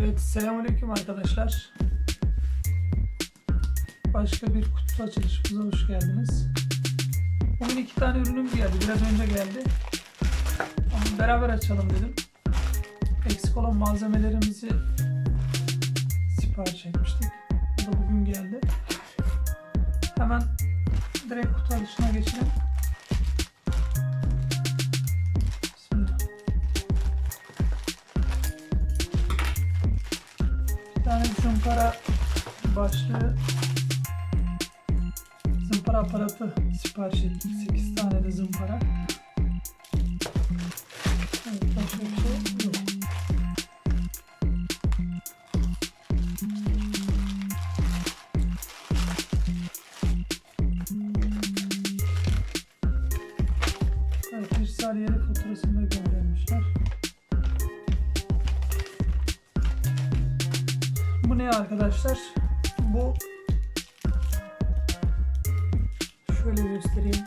Evet, selamünaleyküm arkadaşlar. Başka bir kutu açılışımıza hoş geldiniz. Bugün iki tane ürünüm geldi, biraz önce geldi. Ama beraber açalım dedim. Eksik olan malzemelerimizi sipariş etmiştik. Bu da bugün geldi. Hemen direkt kutu açılışına geçelim. Tane zımpara başlığı zımpara aparatı sipariş ettik. 8 tane de zımpara. Şöyle göstereyim.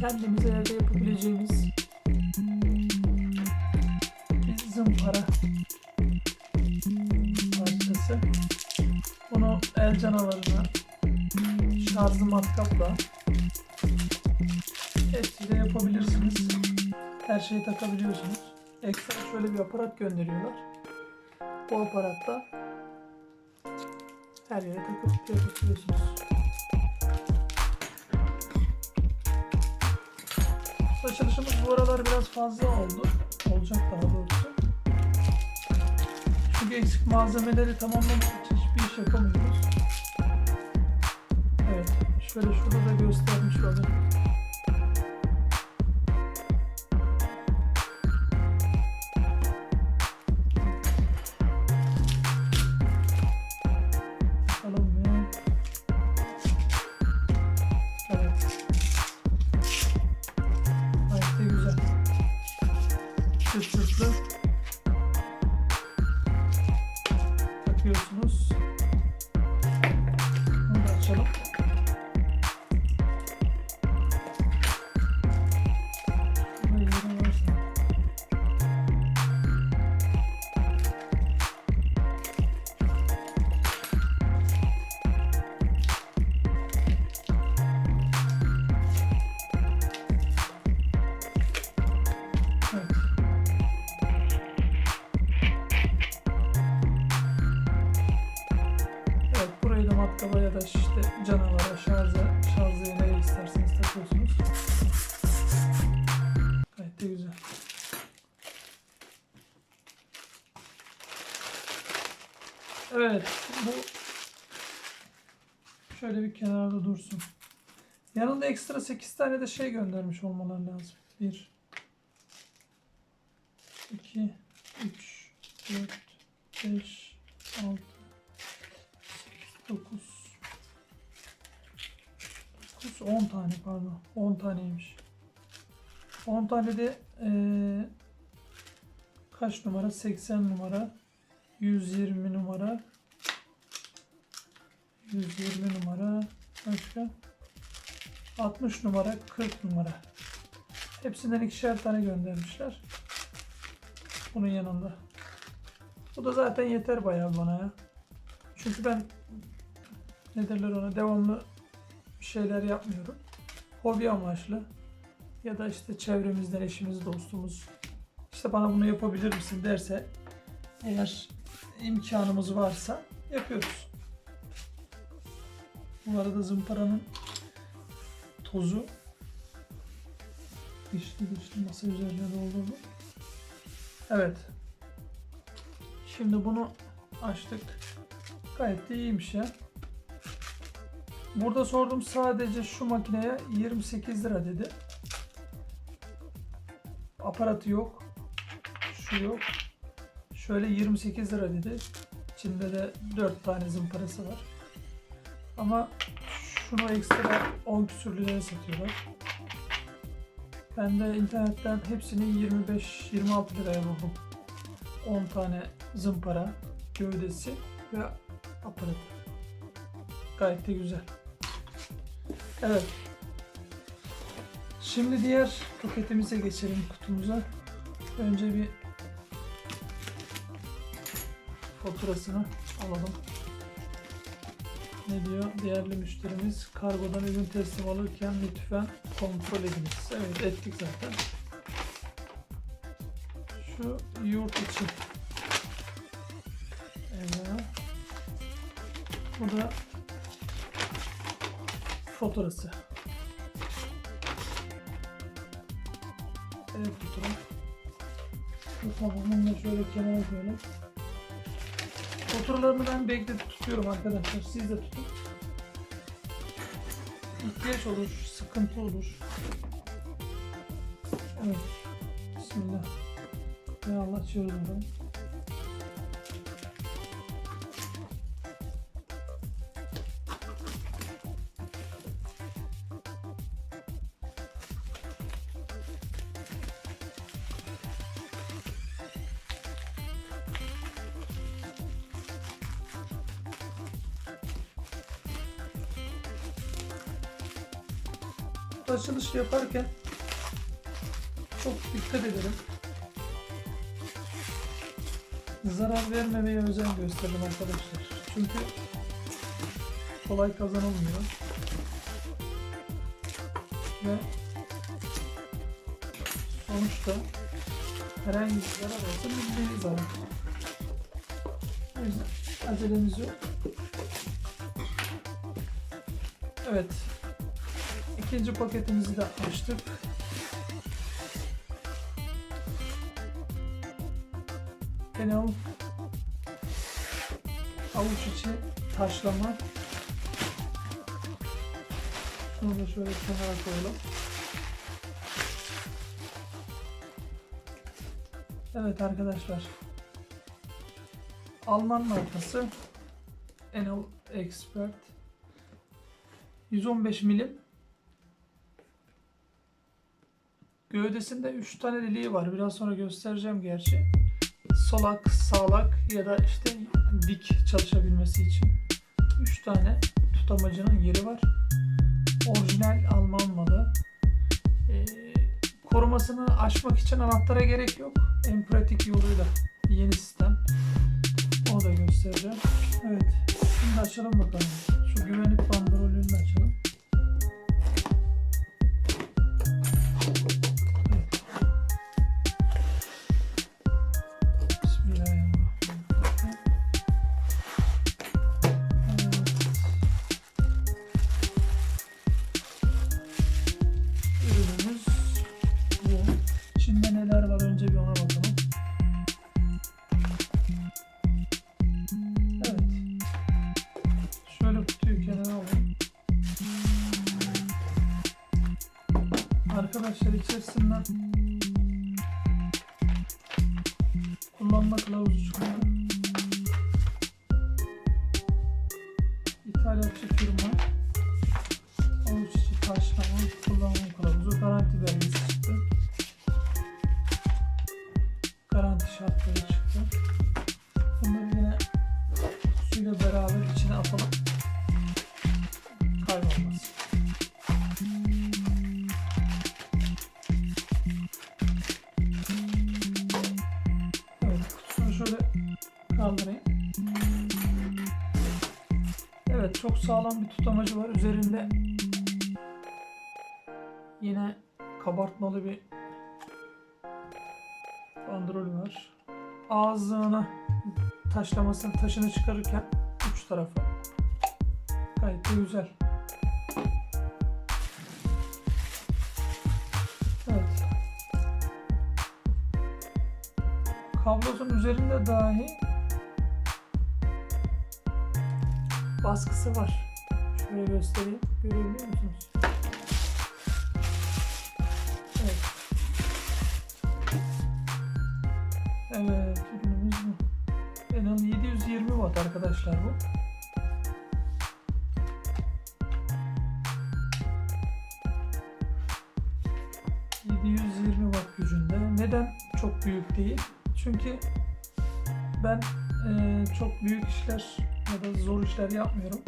Kendimize evde yapabileceğimiz bir zımpara parçası. Bunu el canavarına şarjlı matkapla hepsiyle yapabilirsiniz. Her şeyi takabiliyorsunuz. Ekstra şöyle bir aparat gönderiyorlar. Bu aparatla her yere takıp yapabiliyorsunuz. Açılışımız bu aralar biraz fazla oldu. Olacak daha doğrusu. Çünkü eksik malzemeleri tamamlamak için hiçbir iş yapamıyoruz. Evet. Şöyle şurada da göstermiş olayım. Takıyorsunuz. Evet bu şöyle bir kenarda dursun. Yanında ekstra 8 tane de şey göndermiş olmalar lazım. 1 2 3 4 5 6 9 9 10 tane pardon. 10 taneymiş. 10 tane de eee, kaç numara? 80 numara 120 numara. 120 numara. Başka? 60 numara 40 numara. Hepsinden ikişer tane göndermişler. Bunun yanında. Bu da zaten yeter bayağı bana ya. Çünkü ben ne derler ona devamlı şeyler yapmıyorum. Hobi amaçlı. Ya da işte çevremizden eşimiz, dostumuz işte bana bunu yapabilir misin derse eğer imkanımız varsa yapıyoruz. Bu arada zımparanın tozu dişli dişli masa üzerine doldurdu. Evet. Şimdi bunu açtık. Gayet de iyiymiş ya. Burada sordum sadece şu makineye 28 lira dedi. Aparatı yok. Şu yok. Şöyle 28 lira dedi. İçinde de 4 tane zımparası var. Ama şunu ekstra 10 küsür liraya satıyorlar. Ben de internetten hepsini 25-26 liraya buldum. 10 tane zımpara, gövdesi ve aparat. Gayet de güzel. Evet. Şimdi diğer paketimize geçelim kutumuza. Önce bir faturasını alalım. Ne diyor? Değerli müşterimiz kargodan ürün teslim alırken lütfen kontrol ediniz. Evet ettik zaten. Şu yurt içi. Evet. Bu da faturası. Evet fatura. Bu tamamını şöyle kenara koyalım. Faturalarını ben bekletip tutuyorum arkadaşlar. Siz de tutun. İhtiyaç olur, sıkıntı olur. Evet. Bismillah. Ya Allah açıyoruz bakalım. Açılış yaparken çok dikkat edelim. Zarar vermemeye özen gösterelim arkadaşlar. Çünkü kolay kazanılmıyor. Ve sonuçta herhangi bir zarar olsa milli zarar. O yüzden acelemiz yok. Evet. İkinci paketimizi de açtık. Penal avuç içi taşlama. Şunu da şöyle kenara koyalım. Evet arkadaşlar. Alman markası Enel Expert 115 milim Gövdesinde 3 tane deliği var. Biraz sonra göstereceğim gerçi. Solak, sağlak ya da işte dik çalışabilmesi için. 3 tane tutamacının yeri var. Orijinal Alman malı. Ee, korumasını açmak için anahtara gerek yok. En pratik yoluyla yeni sistem. Onu da göstereceğim. Evet. Şimdi açalım bakalım. Şu güvenlik bandrolünü açalım. Sağlam bir tutamacı var. Üzerinde yine kabartmalı bir bandrol var. Ağzını taşlamasını, taşını çıkarırken uç tarafı gayet de güzel. Evet. kablosun üzerinde dahi baskısı var. Şöyle göstereyim. Görebiliyor musunuz? Evet. Evet, ürünümüz bu. Enel 720 watt arkadaşlar bu. ...720 watt gücünde. Neden çok büyük değil? Çünkü ben eee, çok büyük işler ya da zor işler yapmıyorum.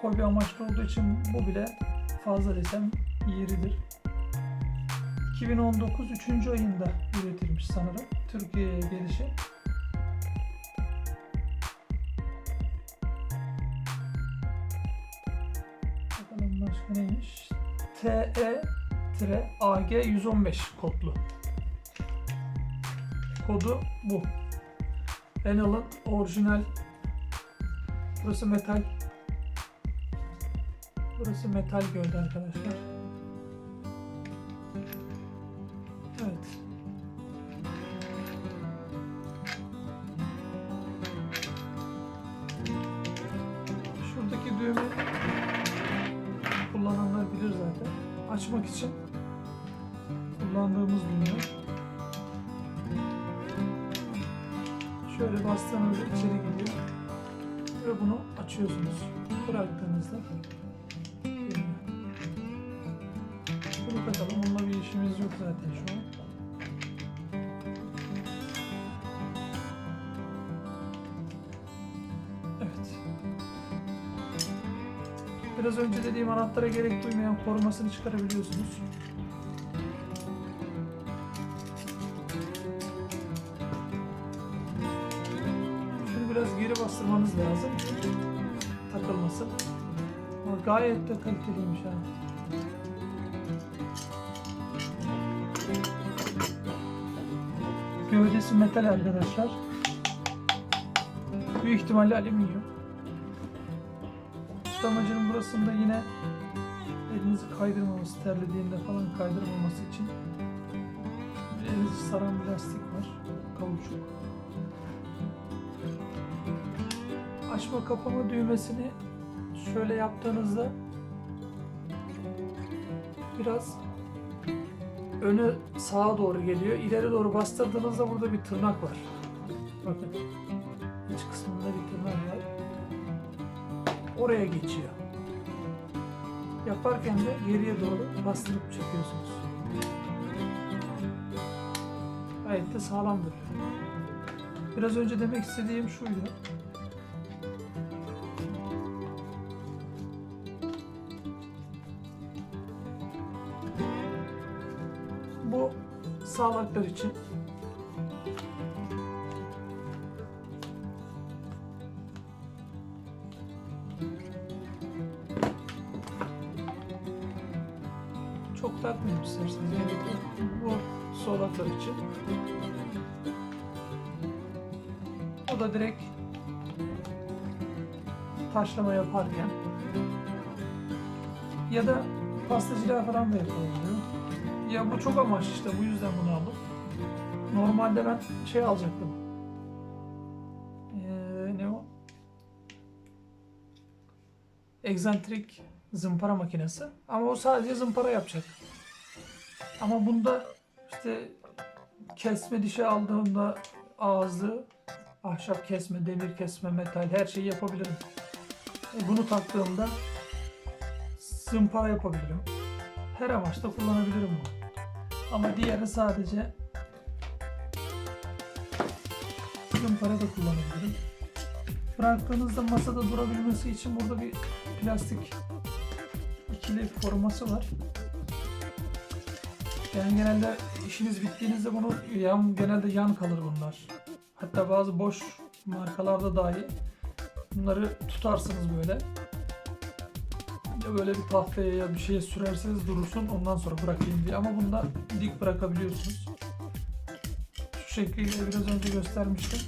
Hobi amaçlı olduğu için bu bile fazla desem yeridir. 2019 3. ayında üretilmiş sanırım Türkiye'ye gelişi. Bakalım başka neymiş? TE-AG115 kodlu. Kodu bu. Enel'ın orijinal Burası metal. Burası metal gövde arkadaşlar. Evet. Şuradaki düğme kullananlar bilir zaten. Açmak için kullandığımız düğme. Şöyle bastığınızda içeri gidiyor ve bunu açıyorsunuz. Bıraktığınızda. Bunu takalım. Onunla bir işimiz yok zaten şu an. Evet. Biraz önce dediğim anahtara gerek duymayan korumasını çıkarabiliyorsunuz. Bastırmanız lazım. Takılmasın. Ama gayet de kaliteliymiş ha. Gövdesi metal arkadaşlar. Büyük ihtimalle alüminyum. Tutamacının burasında yine elinizi kaydırmaması, terlediğinde falan kaydırmaması için elinizi saran bir lastik var. Kauçuk. Açma kapama düğmesini şöyle yaptığınızda biraz önü sağa doğru geliyor. İleri doğru bastırdığınızda burada bir tırnak var. Bakın. iç kısmında bir tırnak var. Oraya geçiyor. Yaparken de geriye doğru bastırıp çekiyorsunuz. Gayet de sağlam duruyor. Biraz önce demek istediğim şuydu. Sağlaklar için çok takmayayım isterseniz. Yok. Bu solaklar için. O da direkt taşlama yaparken ya da pastacılar falan da yapabiliyor. Ya bu çok amaç işte bu yüzden bunu aldım. Normalde ben şey alacaktım. Ee, ne o? Egzantrik zımpara makinesi. Ama o sadece zımpara yapacak. Ama bunda işte kesme dişi aldığımda ağzı, ahşap kesme, demir kesme, metal her şeyi yapabilirim. E, bunu taktığımda zımpara yapabilirim. Her amaçta kullanabilirim bunu. Ama diğeri sadece zımpara da kullanabilirim. Bıraktığınızda masada durabilmesi için burada bir plastik ikili koruması var. Yani genelde işiniz bittiğinizde bunu yan, genelde yan kalır bunlar. Hatta bazı boş markalarda dahi bunları tutarsınız böyle. Ya böyle bir tahtaya ya bir şeye sürerseniz durursun ondan sonra bırakayım diye. Ama bunda dik bırakabiliyorsunuz. Şu şekliyle biraz önce göstermiştim.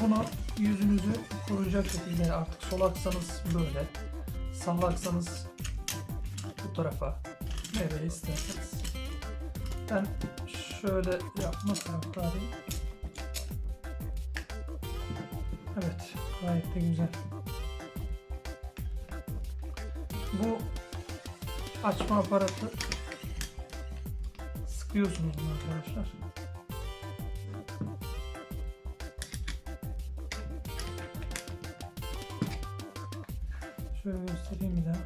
Bunu yüzünüzü koruyacak şekilde artık solaksanız böyle, sallaksanız bu tarafa nereye isterseniz. Ben şöyle yapma taraftarıyım. Evet, gayet de güzel. Bu açma aparatı sıkıyorsunuz bunu arkadaşlar. Şöyle göstereyim bir daha.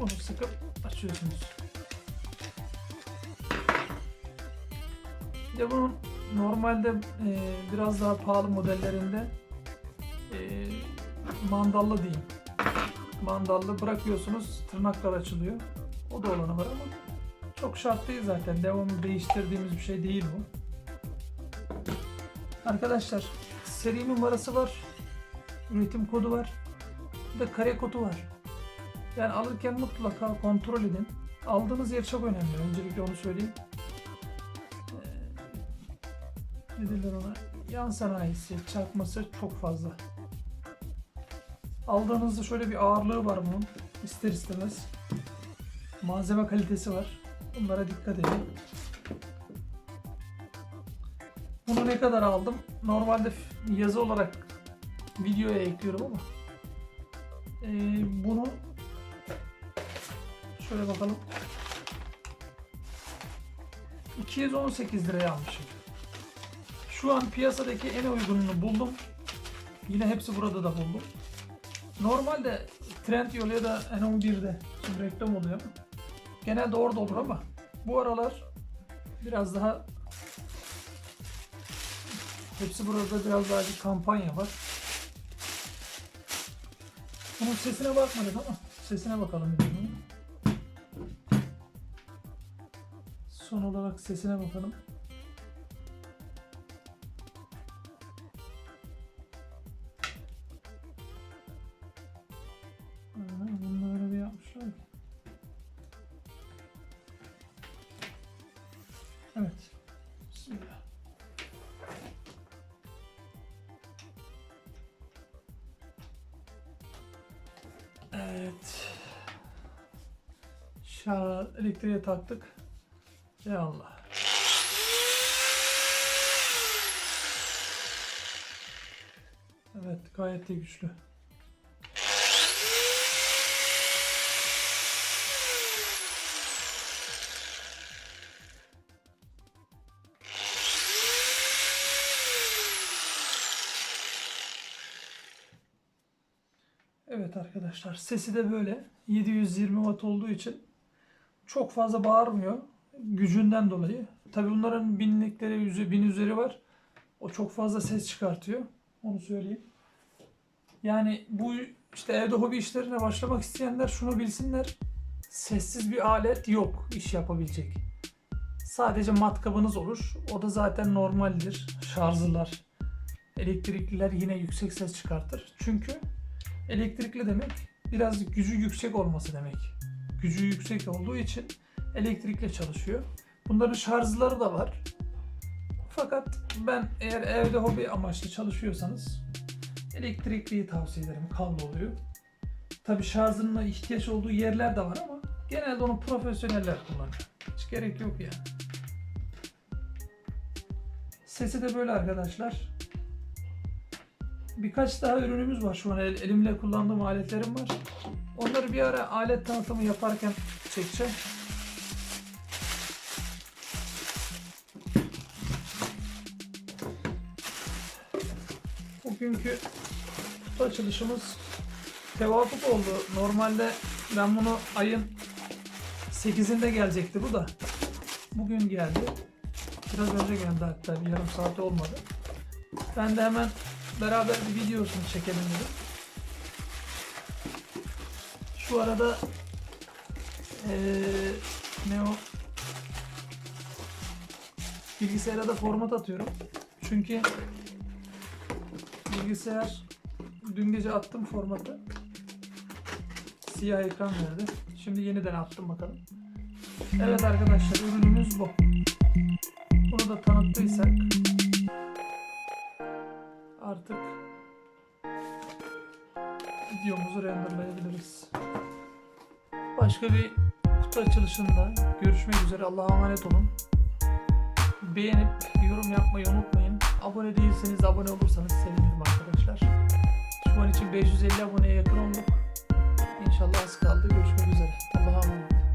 Onu sıkıp açıyorsunuz. Bir de bunun normalde e, biraz daha pahalı modellerinde mandallı diyeyim. Mandallı bırakıyorsunuz tırnaklar açılıyor. O da olanı var ama çok şart değil zaten. Devamlı değiştirdiğimiz bir şey değil bu. Arkadaşlar seri numarası var. üretim kodu var. Bir de kare kodu var. Yani alırken mutlaka kontrol edin. Aldığınız yer çok önemli. Öncelikle onu söyleyeyim. Ee, ne derler ona? Yan sanayisi, çarpması çok fazla. Aldığınızda şöyle bir ağırlığı var bunun. İster istemez. Malzeme kalitesi var. Bunlara dikkat edin. Bunu ne kadar aldım? Normalde yazı olarak videoya ekliyorum ama ee, bunu şöyle bakalım 218 liraya almışım. Şu an piyasadaki en uygununu buldum. Yine hepsi burada da buldum. Normalde Trendyol ya da N11'de şimdi reklam oluyor ama genelde orada olur ama bu aralar biraz daha hepsi burada biraz daha bir kampanya var. Bunun sesine bakmadık ama sesine bakalım. Son olarak sesine bakalım. Evet. Şarj elektriğe taktık. Ya Allah. Evet gayet de güçlü. Evet arkadaşlar sesi de böyle 720 watt olduğu için çok fazla bağırmıyor gücünden dolayı. Tabi bunların binlikleri yüzü bin üzeri var. O çok fazla ses çıkartıyor. Onu söyleyeyim. Yani bu işte evde hobi işlerine başlamak isteyenler şunu bilsinler. Sessiz bir alet yok iş yapabilecek. Sadece matkabınız olur. O da zaten normaldir. Şarjlılar, elektrikliler yine yüksek ses çıkartır. Çünkü Elektrikli demek biraz gücü yüksek olması demek. Gücü yüksek olduğu için elektrikle çalışıyor. Bunların şarjları da var. Fakat ben eğer evde hobi amaçlı çalışıyorsanız elektrikliyi tavsiye ederim. Kablo oluyor. Tabi şarjına ihtiyaç olduğu yerler de var ama genelde onu profesyoneller kullanıyor. Hiç gerek yok yani. Sesi de böyle arkadaşlar. Birkaç daha ürünümüz var şu an el- elimle kullandığım aletlerim var. Onları bir ara alet tanıtımı yaparken çekeceğim. Bugünkü kutu açılışımız tevafuk oldu. Normalde ben bunu ayın 8'inde gelecekti bu da. Bugün geldi. Biraz önce geldi hatta bir yarım saat olmadı. Ben de hemen beraber bir videosunu çekelim dedim. Şu arada eee ne o bilgisayara da format atıyorum. Çünkü bilgisayar dün gece attım formatı. Siyah ekran verdi. Şimdi yeniden attım bakalım. Evet arkadaşlar ürünümüz bu. Bunu da tanıttıysak artık videomuzu renderlayabiliriz. Başka bir kutu açılışında görüşmek üzere. Allah'a emanet olun. Beğenip yorum yapmayı unutmayın. Abone değilseniz abone olursanız sevinirim arkadaşlar. Şu an için 550 aboneye yakın olduk. İnşallah az kaldı. Görüşmek üzere. Allah'a emanet.